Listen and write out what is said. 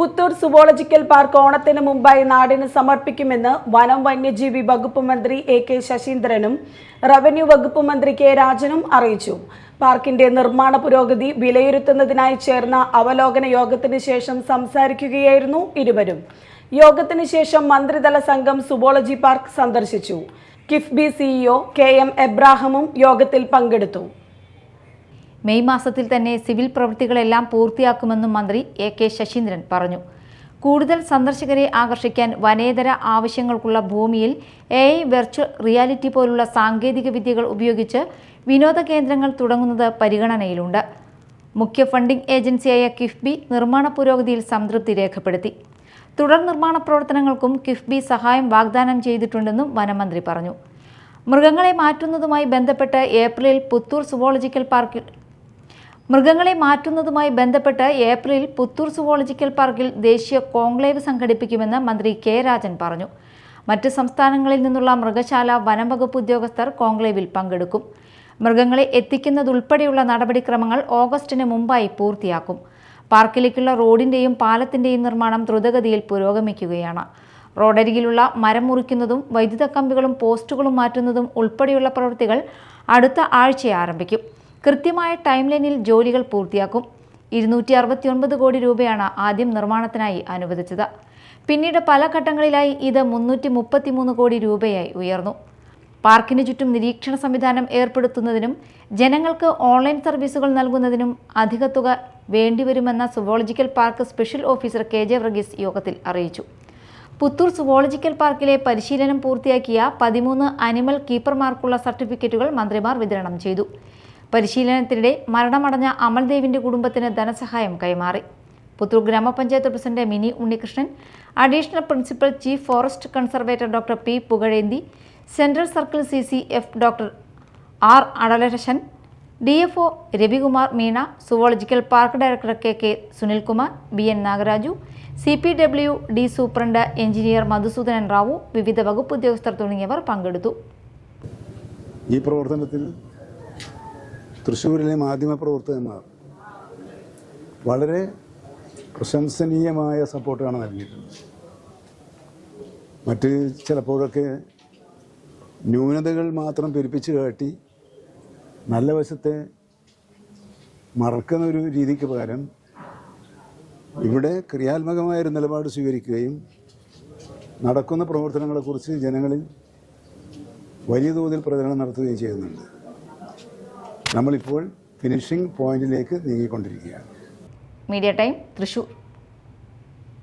Puthur zoological park ഓണത്തിന് മുമ്പായി നാടിന് സമർപ്പിക്കുമെന്ന് വനം വന്യജീവി വകുപ്പ് മന്ത്രി എ കെ ശശീന്ദ്രനും റവന്യൂ വകുപ്പ് മന്ത്രി കെ രാജനും അറിയിച്ചു. പാർക്കിന്റെ നിർമ്മാണ പുരോഗതി വിലയിരുത്തുന്നതിനായി ചേർന്ന അവലോകന യോഗത്തിന് ശേഷം സംസാരിക്കുകയായിരുന്നു ഇരുവരും. യോഗത്തിന് ശേഷം മന്ത്രിതല സംഘം സുവോളജി പാർക്ക് സന്ദർശിച്ചു. കിഫ്ബി സിഇഒ കെ എം എബ്രാഹമും യോഗത്തിൽ പങ്കെടുത്തു. മെയ് മാസത്തിൽ തന്നെ സിവിൽ പ്രവൃത്തികളെല്ലാം പൂർത്തിയാക്കുമെന്നും മന്ത്രി എ കെ ശശീന്ദ്രൻ പറഞ്ഞു. കൂടുതൽ സന്ദർശകരെ ആകർഷിക്കാൻ വനേതര ആവശ്യങ്ങൾക്കുള്ള ഭൂമിയിൽ എ ഐ വെർച്വൽ റിയാലിറ്റി പോലുള്ള സാങ്കേതിക വിദ്യകൾ ഉപയോഗിച്ച് വിനോദ കേന്ദ്രങ്ങൾ തുടങ്ങുന്നത് പരിഗണനയിലുണ്ട്. മുഖ്യ ഫണ്ടിംഗ് ഏജൻസിയായ കിഫ്ബി നിർമ്മാണ പുരോഗതിയിൽ സംതൃപ്തി രേഖപ്പെടുത്തി. തുടർ നിർമ്മാണ പ്രവർത്തനങ്ങൾക്കും കിഫ്ബി സഹായം വാഗ്ദാനം ചെയ്തിട്ടുണ്ടെന്നും വനമന്ത്രി പറഞ്ഞു. മൃഗങ്ങളെ മാറ്റുന്നതുമായി ബന്ധപ്പെട്ട് ഏപ്രിലിൽ പുത്തൂർ സുവോളജിക്കൽ പാർക്കിൽ മൃഗങ്ങളെ മാറ്റുന്നതുമായി ബന്ധപ്പെട്ട് ഏപ്രിലിൽ പുത്തൂർ സുവോളജിക്കൽ പാർക്കിൽ ദേശീയ കോൺക്ലേവ് സംഘടിപ്പിക്കുമെന്ന് മന്ത്രി കെ രാജൻ പറഞ്ഞു. മറ്റ് സംസ്ഥാനങ്ങളിൽ നിന്നുള്ള മൃഗശാല വനംവകുപ്പ് ഉദ്യോഗസ്ഥർ കോൺക്ലേവിൽ പങ്കെടുക്കും. മൃഗങ്ങളെ എത്തിക്കുന്നതുൾപ്പെടെയുള്ള നടപടിക്രമങ്ങൾ ഓഗസ്റ്റിന് മുമ്പായി പൂർത്തിയാക്കും. പാർക്കിലേക്കുള്ള റോഡിന്റെയും പാലത്തിന്റെയും നിർമ്മാണം ദ്രുതഗതിയിൽ പുരോഗമിക്കുകയാണ്. റോഡരികിലുള്ള മരം മുറിക്കുന്നതും വൈദ്യുത കമ്പികളും പോസ്റ്റുകളും മാറ്റുന്നതും ഉൾപ്പെടെയുള്ള പ്രവൃത്തികൾ അടുത്ത ആഴ്ച ആരംഭിക്കും. കൃത്യമായ ടൈം ലൈനിൽ ജോലികൾ പൂർത്തിയാക്കും. ഇരുന്നൂറ്റി അറുപത്തിയൊൻപത് കോടി രൂപയാണ് ആദ്യം നിർമ്മാണത്തിനായി അനുവദിച്ചത്. പിന്നീട് പല ഘട്ടങ്ങളിലായി ഇത് മുന്നൂറ്റി മുപ്പത്തിമൂന്ന് കോടി രൂപയായി ഉയർന്നു. പാർക്കിന് ചുറ്റും നിരീക്ഷണ സംവിധാനം ഏർപ്പെടുത്തുന്നതിനും ജനങ്ങൾക്ക് ഓൺലൈൻ സർവീസുകൾ നൽകുന്നതിനും അധിക തുക വേണ്ടിവരുമെന്ന zoological park special officer K J Varghese യോഗത്തിൽ അറിയിച്ചു. പുത്തൂർ സുവോളജിക്കൽ പാർക്കിലെ പരിശീലനം പൂർത്തിയാക്കിയ പതിമൂന്ന് അനിമൽ കീപ്പർമാർക്കുള്ള സർട്ടിഫിക്കറ്റുകൾ മന്ത്രിമാർ വിതരണം ചെയ്തു. പരിശീലനത്തിനിടെ മരണമടഞ്ഞ അമൽദേവിന്റെ കുടുംബത്തിന് ധനസഹായം കൈമാറി. Puthur grama panchayat president Mini Unnikrishnan additional principal chief forest conservator doctor P Pugazhendhi central circle C C F doctor R Adalarasan D F O Ravikumar Meena zoological park director K K Sunilkumar B N Nagaraju C P W D superintendent engineer Madhusudhanan Rao വിവിധ വകുപ്പ് ഉദ്യോഗസ്ഥർ തുടങ്ങിയവർ പങ്കെടുത്തു. ഈ പ്രവർത്തനത്തിൽ തൃശ്ശൂരിലെ മാധ്യമപ്രവർത്തകന്മാർ വളരെ പ്രശംസനീയമായ സപ്പോർട്ടാണ് നൽകിയിട്ടുള്ളത്. മറ്റ് ചിലപ്പോഴൊക്കെ ന്യൂനതകൾ മാത്രം പെരുപ്പിച്ച് കാട്ടി നല്ല വശത്തെ മറക്കുന്ന ഒരു രീതിക്ക് പകരം ഇവിടെ ക്രിയാത്മകമായ ഒരു നിലപാട് സ്വീകരിക്കുകയും നടക്കുന്ന പ്രവർത്തനങ്ങളെക്കുറിച്ച് ജനങ്ങളിൽ വലിയ തോതിൽ പ്രചരണം നടത്തുകയും ചെയ്യുന്നുണ്ട്. നമ്മളിപ്പോൾ ഫിനിഷിംഗ് പോയിന്റിലേക്ക് നീങ്ങിക്കൊണ്ടിരിക്കുകയാണ്. Media time Thrissur.